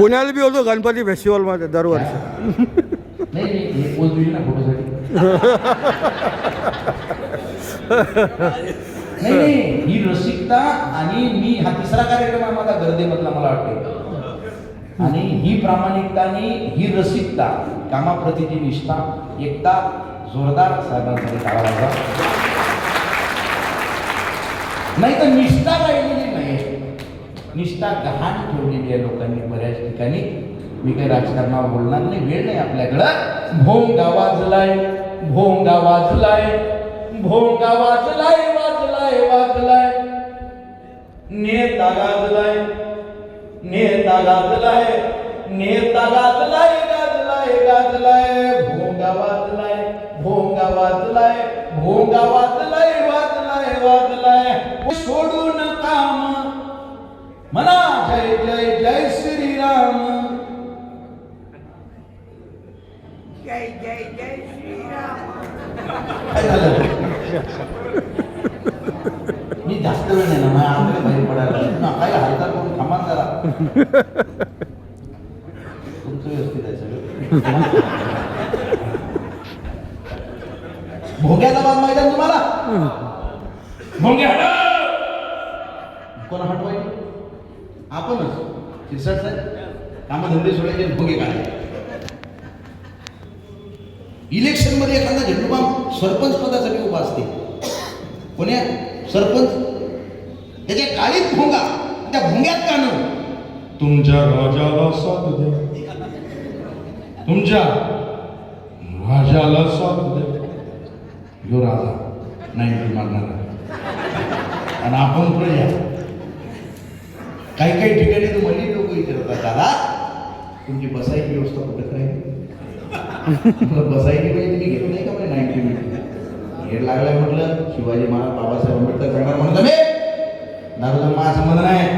पुण्याला बी होतो गणपती फेस्टिवलमध्ये दरवर्षी. नाही नाही ही रसिकता आणि मी हा तिसरा कार्यक्रम आहे माझा गर्दीमधला मला वाटते आणि ही प्रामाणिकता आणि ही रसिकता कामाप्रतीची निष्ठा एकदा जोरदार साहेबांसाठी टाळा नाही तर निष्ठा राहिलेली निष्ठा गहाण ठेवलेली आहे लोकांनी, बऱ्याच ठिकाणी. मी काही राजकारणावर बोलणार नाही, वेळ नाही आपल्याकडं. भोंगा वाजलाय भोंगा वाजलाय भोंगा वाजलाय वाजलाय वाजलाय. नेता गाजलाय नेता गाजलाय नेता गाजलाय गाजलाय गाजलाय. भोंगा वाजलाय भोंगा वाजलाय भोंगा वाजलाय काय झालं? मी जास्त वेळ नाही ना माझ्या आंधळे बाहेर पडायला काय हालचाल करून थांबा जरा. तुमचं व्यवस्थित आहे सगळं. भोग्याचा बाग माहिती आहे तुम्हाला? भोंगे हटव! कोण हटवायचे? आपणच. शिरसाट साहेब कामधंदे सोडायचे भोगे काढायचे. इलेक्शनमध्ये एखादा झेंडूबाम सरपंच पदासाठी उभा असते. कोण्या? सरपंच. त्याच्या काळीत भोंगा. त्या भोंग्यात गाणं तुमच्या राजाला साथ दे तुमच्या राजाला साथ दे यो राजा. नाही मारणार आणि आपण पुढे या. काही काही ठिकाणी मली लोक विचारतात दादा तुमची बसायची व्यवस्था कुठे करायची? बसायची म्हणजे तुम्ही घेत नाही का म्हणजे नाईन्टी मिनिट घेर लागलाय म्हटलं शिवाजी महाराज बाबासाहेब आंबेडकर करणार म्हणलं मी दारूचा मा संबंध नाही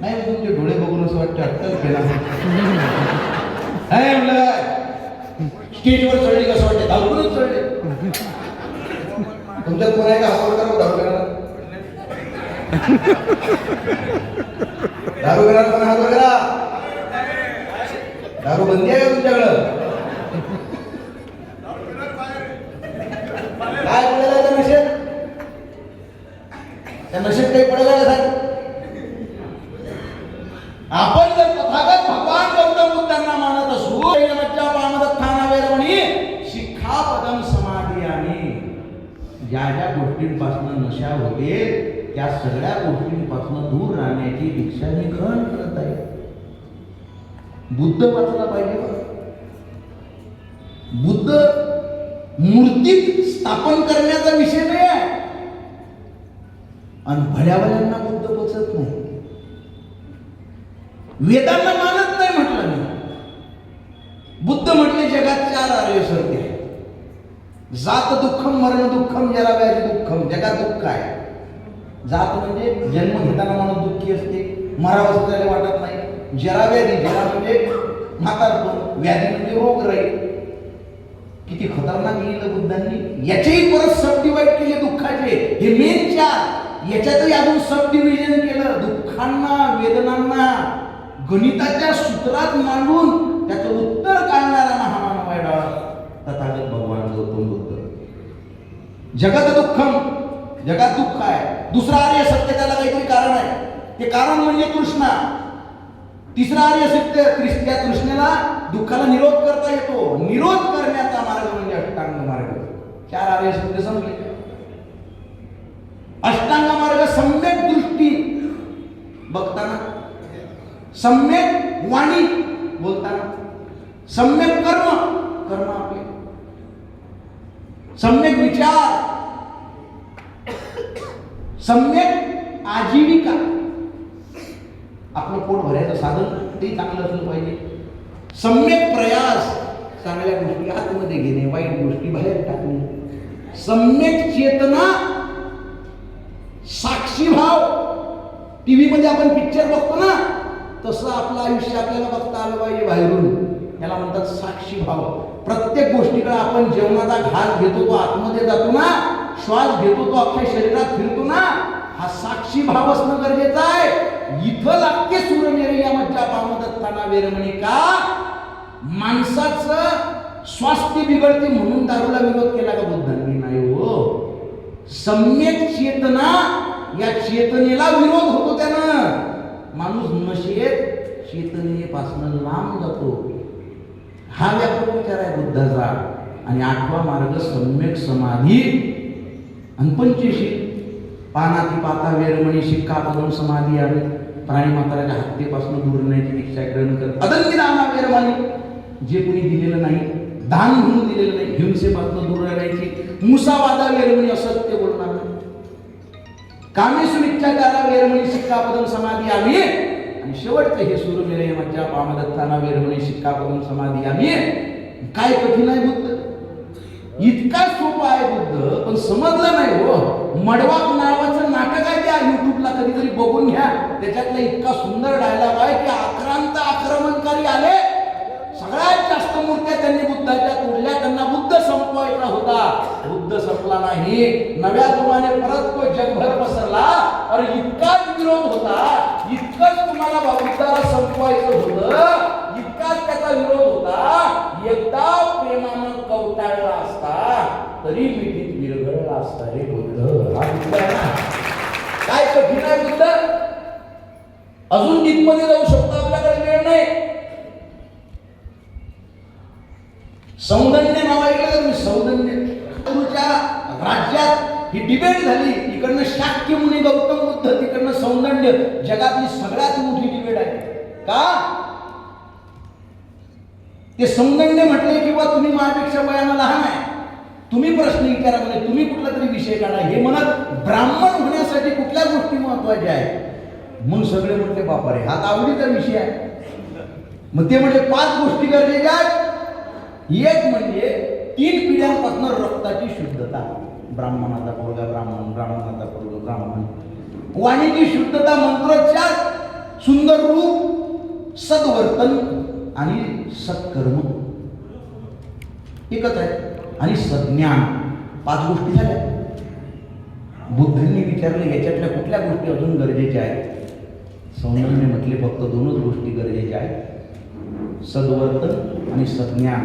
नाही तुमचे डोळे बघून असं वाटतं अटकत केला नाही? म्हटलं स्टेजवर चढली कसं वाटते दारूनच चढले. तुमच्यात कोण आहे का हात करा दारू दारू पिणारा कोण हात करा दारू बंदी आहे का तुमच्याकडं काय पडलेलं आहे त्या नशेत त्या नशीब काही पडलेलं आहे का साहेब? आपण जर तथागत भगवान गौतम बुद्धांना मानत असू मज्जा पामदत ठाणावेरवणी शिक्षापदम समाधी आणि ज्या ज्या गोष्टींपासून नशा होते त्या सगळ्या गोष्टींपासून दूर राहण्याची दीक्षा मी ग्रहण करत आहे. बुद्ध वाचला पाहिजे बुद्ध मूर्तीत स्थापन करण्याचा विषय नाही आहे. आणि भड्यावाल्यांना बुद्ध पोचत नाही. वेदांना मानत नाही म्हटलं मी. बुद्ध म्हटले जगात चार आर्य सरते जात दुःखम मरण दुःखम जरा दुःखम. जगात दुःख आहे. जात म्हणजे जन्म घेताना माणूस दुःखी असते मरावं त्याला वाटत नाही. जरा व्याधी जरा म्हणजे म्हातारपण. व्याधी म्हणजे रोग राहील किती खतरनाक लिहिलं बुद्धांनी. याचेही परत सब डिवाइड केले दुःखाचे. हे मेन चार. याच्यातही अजून सब डिव्हिजन केलं. दुःखांना वेदनांना गणिताच्या सूत्रात मांडून त्याचं उत्तर काढणारा महामानव आहे तथागत भगवान गौतम बुद्ध. जगत दुःखम जगात दुःख आहे. दुसरा आर्य सत्य त्याला काहीतरी कारण आहे. ते कारण म्हणजे तृष्णा. तिसरा आर्य सत्य त्या तृष्णेला दुःखाला निरोध करता येतो. निरोध करण्याचा मार्ग म्हणजे अष्टांग मार्ग. चार आर्य सत्य संपले अष्टांग मार्ग सम्यक दृष्टी बघताना सम्यक वाणी बोलताना सम्यक कर्म कर्म आपले. सम्यक विचार. सम्यक आजीविका. आपलं पोट भरायचं साधन ते चांगलं असलं पाहिजे. सम्यक प्रयास चांगल्या गोष्टी आतमध्ये घेणे वाईट गोष्टी बाहेर टाकणे. सम्यक चेतना साक्षी भाव टीव्ही मध्ये आपण पिक्चर बघतो ना तसं आपलं आयुष्य आपल्याला बघता आलं पाहिजे बाहेरून. याला म्हणतात साक्षी भाव. प्रत्येक गोष्टीकडे आपण जेवणाचा घास घेतो तो आतमध्ये जातो ना श्वास घेतो तो आपल्या शरीरात फिरतो ना हा साक्षी भाव असणं गरजेचं आहे. इथं लागते सूर्यनिर्यामच्या या वेरमणी का? माणसाचं स्वास्थ्य बिघडते म्हणून दारूला विरोध केला का बुद्धांनी? नाही हो. सम्यक चेतना या चेतनेला विरोध होतो त्यानं. माणूस नशेत चेतनेपासून लांब जातो. हा व्यापक विचार आहे बुद्धाचा. आणि आठवा मार्ग सम्यक समाधी. आणि पंचशील पानाती पाता वेरमणी शिक्का पदम समाधी आणि प्राणी मात्राच्या हत्येपासून दूर राहण्याची दीक्षा ग्रहण करत. अदंती दाना वेरमणी जे कोणी दिलेलं नाही दान म्हणून दिलेलं नाही हिंसेपासून दूर राहण्याची मुसावादा वेरमणी असत्य बोलणार. नाही कामेश मिथ्याचारा वेरमणी शिक्कापदम समाधी आम्ही. आणि शेवटचे हे सुरू मिळे मज्जा पामदत्ताना वेरमणी शिक्कापदम समाधी आम्ही. काय कठीण आहे बुद्ध? इतका सोपा आहे बुद्ध पण समजलं नाही हो. मडवा नावाचं नाटक आहे त्या युट्यूबला कधीतरी बघून घ्या. त्याच्यातला इतका सुंदर डायलॉग आहे. संपला नाही. नव्या तुम्हाला परत तो जगभर पसरला. अरे इतकाच विरोध होता. इतकंच तुम्हाला बा- संपवायचं होतं. इतकाच त्याचा विरोध होता. एकदा प्रेमानं कवटाळला असता तरी मिठीत विरघळला असता रे बुद्ध हा आहे ना. काय कठीण आहे बुद्ध अजून डीपमध्ये जाऊ शकतो आपल्याकडे वेळ नाही. सौंदर्य नाव ऐकलं तर तुम्ही सौंदर्य. तुमच्या राज्यात ही डिबेट झाली. इकडनं शाक्य मुनी गौतम बुद्ध तिकडनं सौंदर्य. जगातली सगळ्यात मोठी डिबेट आहे. का? ते सौंदर्य म्हटले किंवा तुम्ही माझ्यापेक्षा वयानं लहान आहे. तुम्ही प्रश्न विचारा म्हणजे तुम्ही कुठला तरी विषय काढा. हे म्हणत ब्राह्मण होण्यासाठी कुठल्या गोष्टी महत्त्वाच्या आहेत? मग सगळे म्हटले बापारे हा आवडीचा विषय आहे. मग ते म्हणजे पाच गोष्टी गरजेच्या आहेत. एक म्हणजे तीन पिढ्यांपासून रक्ताची शुद्धता. ब्राह्मणाचा पोरगा ब्राह्मण ब्राह्मणाचा पोरगा ब्राह्मण. वाणीची शुद्धता मंत्रोच्चार सुंदर रूप सद्वर्तन आणि सत्कर्म. एकच आहे. आणि सज्ञान. पाच गोष्टी झाल्या. बुद्धांनी विचारले याच्यातल्या कुठल्या गोष्टी अजून गरजेच्या आहेत? सौंदर्य म्हटले फक्त दोनच गोष्टी गरजेच्या आहेत. सद्वर्तन आणि सज्ञान.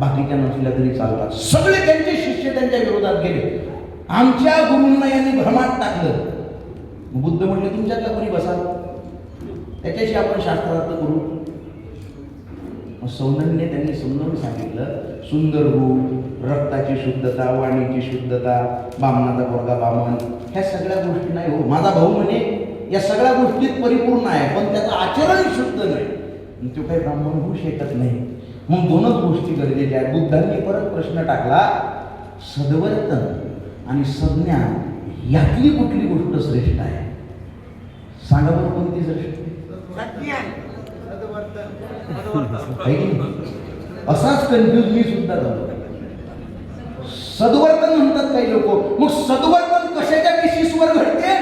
बाकीच्या नसल्या तरी चालतात. सगळे त्यांचे शिष्य त्यांच्या विरोधात गेले. आमच्या गुरूंना यांनी भ्रमात टाकलं. बुद्ध म्हटले तुमच्यातला कोणी बसाल त्याच्याशी आपण शास्त्रार्थ करू. सौंदर्यने त्यांनी समजावून सांगितलं सुंदर रूप रक्ताची शुद्धता वाणीची शुद्धता बामणाचा पोरगा बामण ह्या सगळ्या गोष्टी नाही हो. माझा भाऊ म्हणे या सगळ्या गोष्टीत परिपूर्ण आहे पण त्याचं आचरण शुद्ध नाही. तो काही ब्राह्मण होऊ शकत नाही. मग दोनच गोष्टी गरजेच्या आहेत. बुद्धांनी परत प्रश्न टाकला सदवर्तन. आणि संज्ञान यातली कुठली गोष्ट श्रेष्ठ आहे? सांगा बरं कोणती श्रेष्ठ? असाच कन्फ्यूज मी सुद्धा झालो. सद्वर्तन म्हणतात काही लोक. मग सद्वर्तन कशाच्या बेसिसवर घडते?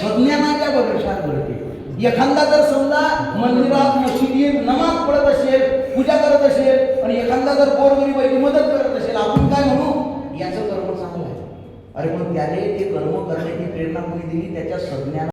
सज्ञानाच्या भरोशावर घडते. एखादा जर समजा मंदिरात मशिदीत नमाज पडत असेल पूजा करत असेल आणि एखादा जर गोरगरीबाची मदत करत असेल आपण काय म्हणू? याचं कर्म चांगलं आहे. अरे पण त्याने ते कर्म करण्याची प्रेरणा कोणी दिली? त्याच्या संज्ञा